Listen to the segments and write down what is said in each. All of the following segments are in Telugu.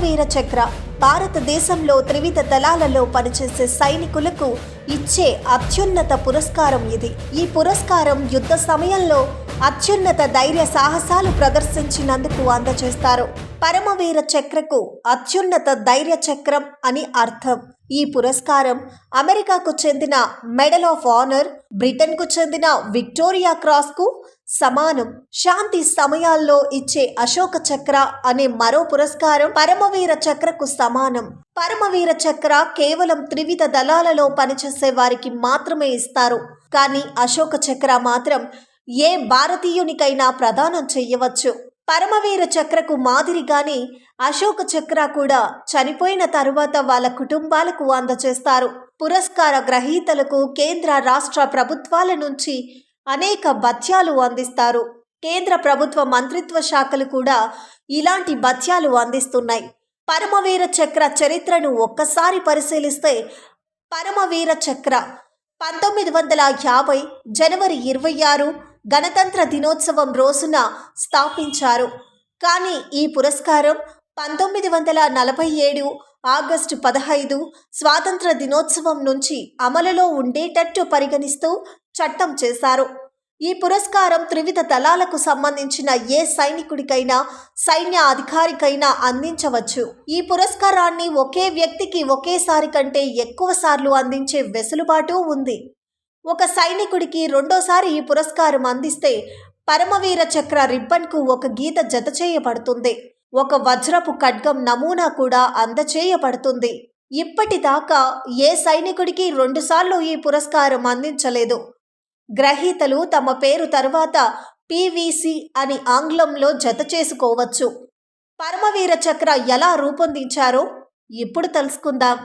మహావీర చక్ర. భారతదేశంలో త్రివిధ దళాలలో పనిచేసే సైనికులకు ఇచ్చే అత్యున్నత పురస్కారం ఇది. ఈ పురస్కారం యుద్ధ సమయంలో అత్యున్నత ధైర్య సాహసాలు ప్రదర్శించినందుకు అందజేస్తారు. పరమవీర చక్రకు అత్యున్నత ధైర్య చక్రం అని అర్థం. ఈ పురస్కారం అమెరికాకు చెందిన మెడల్ ఆఫ్ ఆనర్ బ్రిటన్కు చెందిన విక్టోరియా క్రాస్కు సమానం. శాంతి సమయాల్లో ఇచ్చే అశోక చక్ర అనే మరో పురస్కారం పరమవీర చక్రకు సమానం. పరమవీర చక్ర కేవలం త్రివిధ దళాలలో పనిచేసే వారికి మాత్రమే ఇస్తారు. కానీ అశోక చక్ర మాత్రం ఏ భారతీయునికైనా ప్రదానం చెయ్యవచ్చు పరమవీర చక్రకు మాదిరిగానే అశోక చక్ర కూడా చనిపోయిన తరువాత వాళ్ళ కుటుంబాలకు అందజేస్తారు. పురస్కార గ్రహీతలకు కేంద్ర రాష్ట్ర ప్రభుత్వాల నుంచి అనేక భత్యాలు అందిస్తారు. కేంద్ర ప్రభుత్వ మంత్రిత్వ శాఖలు కూడా ఇలాంటి భత్యాలు అందిస్తున్నాయి. పరమవీర చక్ర చరిత్రను ఒక్కసారి పరిశీలిస్తే పరమవీర చక్ర పంతొమ్మిది వందల యాభై జనవరి ఇరవై ఆరు గణతంత్ర దినోత్సవం రోజున స్థాపించారు. కానీ ఈ పురస్కారం పంతొమ్మిది వందల నలభై ఏడు ఆగస్టు పదహైదు స్వాతంత్ర దినోత్సవం నుంచి అమలులో ఉండేటట్టు పరిగణిస్తూ చట్టం చేశారు. ఈ పురస్కారం త్రివిధ దళాలకు సంబంధించిన ఏ సైనికుడికైనా సైన్య అధికారికైనా అందించవచ్చు. ఈ పురస్కారాన్ని ఒకే వ్యక్తికి ఒకేసారి కంటే ఎక్కువ సార్లు అందించే వెసులుబాటు ఉంది. ఒక సైనికుడికి రెండోసారి ఈ పురస్కారం అందిస్తే పరమవీర చక్ర రిబ్బన్కు ఒక గీత జత చేయబడుతుంది. ఒక వజ్రపు ఖడ్గం నమూనా కూడా అందచేయబడుతుంది. ఇప్పటిదాకా ఏ సైనికుడికి రెండుసార్లు ఈ పురస్కారం అందించలేదు. గ్రహీతలు తమ పేరు తర్వాత పీవీసీ అని ఆంగ్లంలో జత చేసుకోవచ్చు. పరమవీర చక్ర ఎలా రూపొందించారో ఇప్పుడు తెలుసుకుందాం.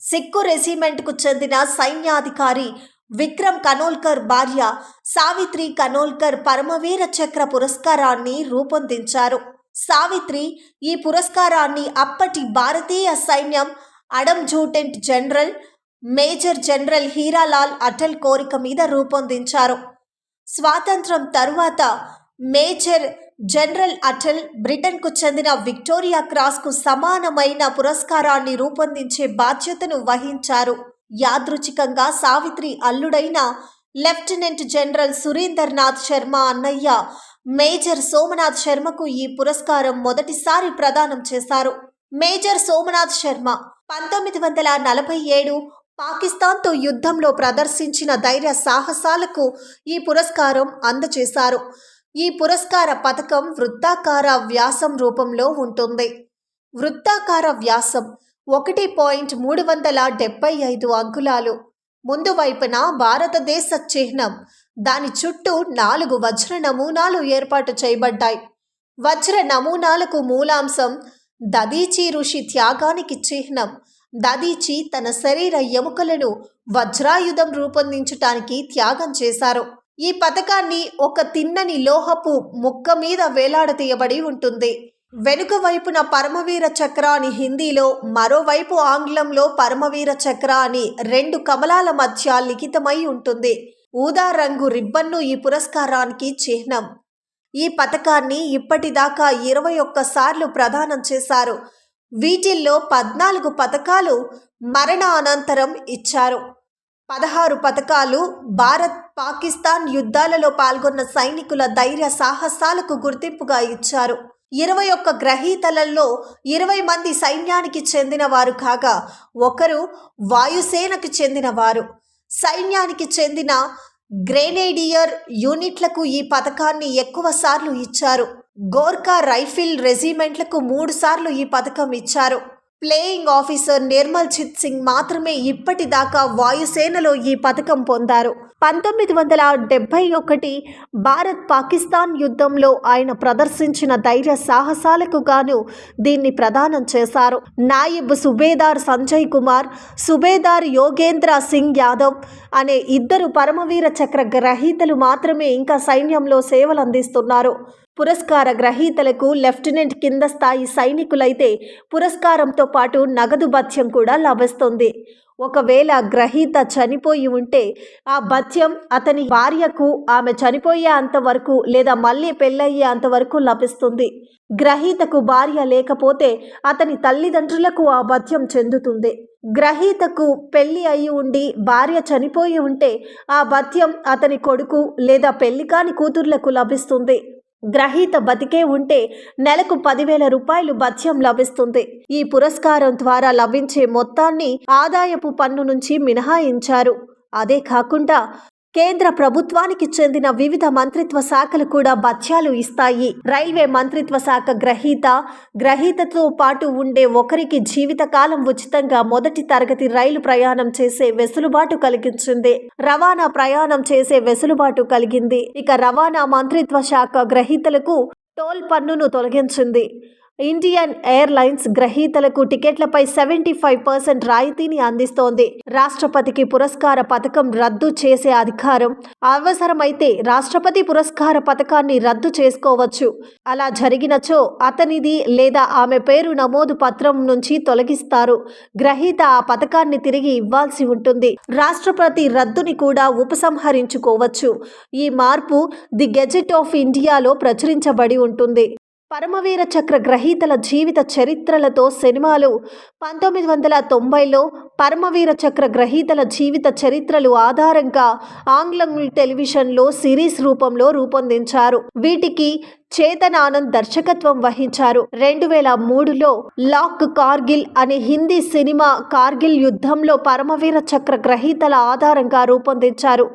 సిక్కు రెజిమెంట్కు చెందిన సైన్యాధికారి విక్రమ్ కనోల్కర్ భార్య సావిత్రి కనోల్కర్ పరమవీర చక్ర పురస్కారాన్ని రూపొందించారు. సావిత్రి ఈ పురస్కారాన్ని అప్పటి భారతీయ సైన్యం adjutant general major general Hiralal Atal కోరిక మీద రూపొందించారు. స్వాతంత్రం తరువాత మేజర్ జనరల్ అటల్ బ్రిటన్కు చెందిన విక్టోరియా క్రాస్కు సమానమైన పురస్కారాన్ని రూపొందించే బాధ్యతను వహించారు. యాదృచ్ఛికంగా సావిత్రి అల్లుడైన లెఫ్టినెంట్ జనరల్ సురేందర్ నాథ్ శర్మ అన్నయ్య మేజర్ సోమనాథ్ శర్మకు ఈ పురస్కారం మొదటిసారి ప్రదానం చేశారు. మేజర్ సోమనాథ్ శర్మ పంతొమ్మిది వందల నలభై ఏడు పాకిస్తాన్తో యుద్ధంలో ప్రదర్శించిన ధైర్య సాహసాలకు ఈ పురస్కారం అందజేశారు. ఈ పురస్కార పథకం వృత్తాకార వ్యాసం రూపంలో ఉంటుంది. వృత్తాకార వ్యాసం ఒకటి పాయింట్ మూడు వందల డెబ్బై ఐదు అంగుళాలు. ముందు వైపున భారతదేశ చిహ్నం. దాని చుట్టూ నాలుగు వజ్ర నమూనాలు ఏర్పాటు చేయబడ్డాయి. వజ్ర నమూనాలకు మూలాంశం దదీచి ఋషి త్యాగానికి చిహ్నం. దదీచి తన శరీర ఎముకలను వజ్రాయుధం రూపొందించటానికి త్యాగం చేశారు. ఈ పథకాన్ని ఒక తిన్నని లోహపు ముక్క మీద వేలాడదీయబడి ఉంటుంది. వెనుక వైపున పరమవీర చక్ర అని హిందీలో మరోవైపు ఆంగ్లంలో పరమవీర చక్ర అని రెండు కమలాల మధ్య లిఖితమై ఉంటుంది. ఊదా రంగు రిబ్బన్ను ఈ పురస్కారానికి చిహ్నం. ఈ పథకాన్ని ఇప్పటిదాకా ఇరవై ఒక్కసార్లు ప్రదానం చేశారు. వీటిల్లో పద్నాలుగు పథకాలు మరణ అనంతరం ఇచ్చారు. పదహారు పథకాలు భారత్ పాకిస్తాన్ యుద్ధాలలో పాల్గొన్న సైనికుల ధైర్య సాహసాలకు గుర్తింపుగా ఇచ్చారు. ఇరవై ఒక్క గ్రహీతలలో ఇరవై మంది సైన్యానికి చెందినవారు కాగా ఒకరు వాయుసేనకు చెందినవారు. సైన్యానికి చెందిన గ్రెనేడియర్ యూనిట్లకు ఈ పథకాన్ని ఎక్కువ సార్లు ఇచ్చారు. గోర్ఖా రైఫిల్ రెజిమెంట్లకు మూడు సార్లు ఈ పథకం ఇచ్చారు. ప్లేయింగ్ ఆఫీసర్ నిర్మల్ చిత్ సింగ్ మాత్రమే ఇప్పటిదాకా వాయుసేనలో ఈ పథకం పొందారు. పంతొమ్మిది వందల డెబ్బై ఒకటి భారత్ పాకిస్తాన్ యుద్ధంలో ఆయన ప్రదర్శించిన ధైర్య సాహసాలకు గాను దీన్ని ప్రదానం చేశారు. నాయిబ్ సుబేదార్ సంజయ్ కుమార్ సుబేదార్ యోగేంద్ర సింగ్ యాదవ్ అనే ఇద్దరు పరమవీర చక్ర గ్రహీతలు మాత్రమే ఇంకా సైన్యంలో సేవలు అందిస్తున్నారు పురస్కార గ్రహీతలకు లెఫ్టినెంట్ కింద స్థాయి సైనికులైతే పురస్కారంతో పాటు నగదు భత్యం కూడా లభిస్తుంది. ఒకవేళ గ్రహీత చనిపోయి ఉంటే ఆ భత్యం అతని భార్యకు ఆమె చనిపోయే అంతవరకు లేదా మళ్ళీ పెళ్ళయ్యే అంతవరకు లభిస్తుంది. గ్రహీతకు భార్య లేకపోతే అతని తల్లిదండ్రులకు ఆ భత్యం చెందుతుంది. గ్రహీతకు పెళ్ళి అయి ఉండి భార్య చనిపోయి ఉంటే ఆ భత్యం అతని కొడుకు లేదా పెళ్ళి కాని కూతుర్లకు లభిస్తుంది. గ్రహీత బతికే ఉంటే నెలకు పదివేల రూపాయలు భత్యం లభిస్తుంది. ఈ పురస్కారం ద్వారా లభించే మొత్తాన్ని ఆదాయపు పన్ను నుంచి మినహాయించారు. అదే కాకుండా కేంద్ర ప్రభుత్వానికి చెందిన వివిధ మంత్రిత్వ శాఖలు కూడా భత్యాలు ఇస్తాయి. రైల్వే మంత్రిత్వ శాఖ గ్రహీత గ్రహీతతో పాటు ఉండే ఒకరికి జీవితకాలం ఉచితంగా మొదటి తరగతి రైలు ప్రయాణం చేసే వెసులుబాటు కలిగించింది. రవాణా ప్రయాణం చేసే వెసులుబాటు కలిగింది. ఇక రవాణా మంత్రిత్వ శాఖ గ్రహీతలకు టోల్ పన్నును తొలగించింది. ఇండియన్ ఎయిర్లైన్స్ గ్రహీతలకు టికెట్లపై సెవెంటీ ఫైవ్ పర్సెంట్ రాయితీని అందిస్తోంది. రాష్ట్రపతికి పురస్కార పథకం రద్దు చేసే అధికారం అవసరమైతే రాష్ట్రపతి పురస్కార పథకాన్ని రద్దు చేసుకోవచ్చు. అలా జరిగినచో అతనిది లేదా ఆమె పేరు నమోదు పత్రం నుంచి తొలగిస్తారు. గ్రహీత ఆ పథకాన్ని తిరిగి ఇవ్వాల్సి ఉంటుంది. రాష్ట్రపతి రద్దుని కూడా ఉపసంహరించుకోవచ్చు. ఈ మార్పు ది గెజెట్ ఆఫ్ ఇండియాలో ప్రచురించబడి ఉంటుంది. పరమవీర చక్ర గ్రహీతల జీవిత చరిత్రలతో సినిమాలు. పంతొమ్మిది వందల తొంభైలో పరమవీర చక్ర గ్రహీతల జీవిత చరిత్రలు ఆధారంగా ఆంగ్లం టెలివిజన్లో సిరీస్ రూపంలో రూపొందించారు. వీటికి చేతన్ ఆనంద్ దర్శకత్వం వహించారు. రెండు వేల మూడులో లాక్ కార్గిల్ అనే హిందీ సినిమా కార్గిల్ యుద్ధంలో పరమవీర చక్ర గ్రహీతల ఆధారంగా రూపొందించారు.